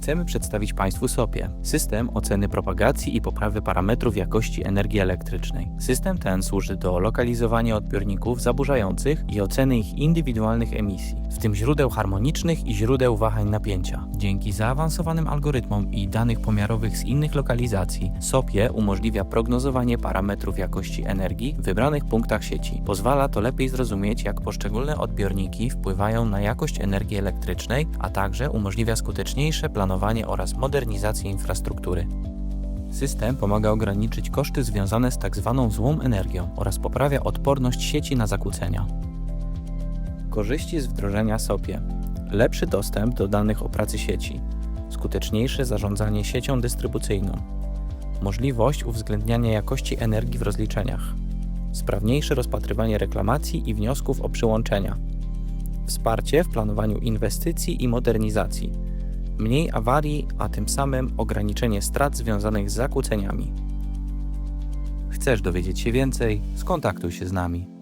chcemy przedstawić Państwu SOPie, system oceny propagacji i poprawy parametrów jakości energii elektrycznej. System ten służy do lokalizowania odbiorników zaburzających i oceny ich indywidualnych emisji, w tym źródeł harmonicznych i źródeł wahań napięcia. Dzięki zaawansowanym algorytmom i danych pomiarowych z innych lokalizacji, SOPie umożliwia prognozowanie parametrów jakości energii w wybranych punktach sieci. Pozwala to lepiej zrozumieć, jak poszczególne odbiorniki wpływają na jakość energii elektrycznej, a także umożliwia skuteczniejsze planowanie oraz modernizację infrastruktury. System pomaga ograniczyć koszty związane z tzw. złą energią oraz poprawia odporność sieci na zakłócenia. Korzyści z wdrożenia SOPie. Lepszy dostęp do danych o pracy sieci, skuteczniejsze zarządzanie siecią dystrybucyjną, możliwość uwzględniania jakości energii w rozliczeniach, sprawniejsze rozpatrywanie reklamacji i wniosków o przyłączenia, wsparcie w planowaniu inwestycji i modernizacji, mniej awarii, a tym samym ograniczenie strat związanych z zakłóceniami. Chcesz dowiedzieć się więcej? Skontaktuj się z nami.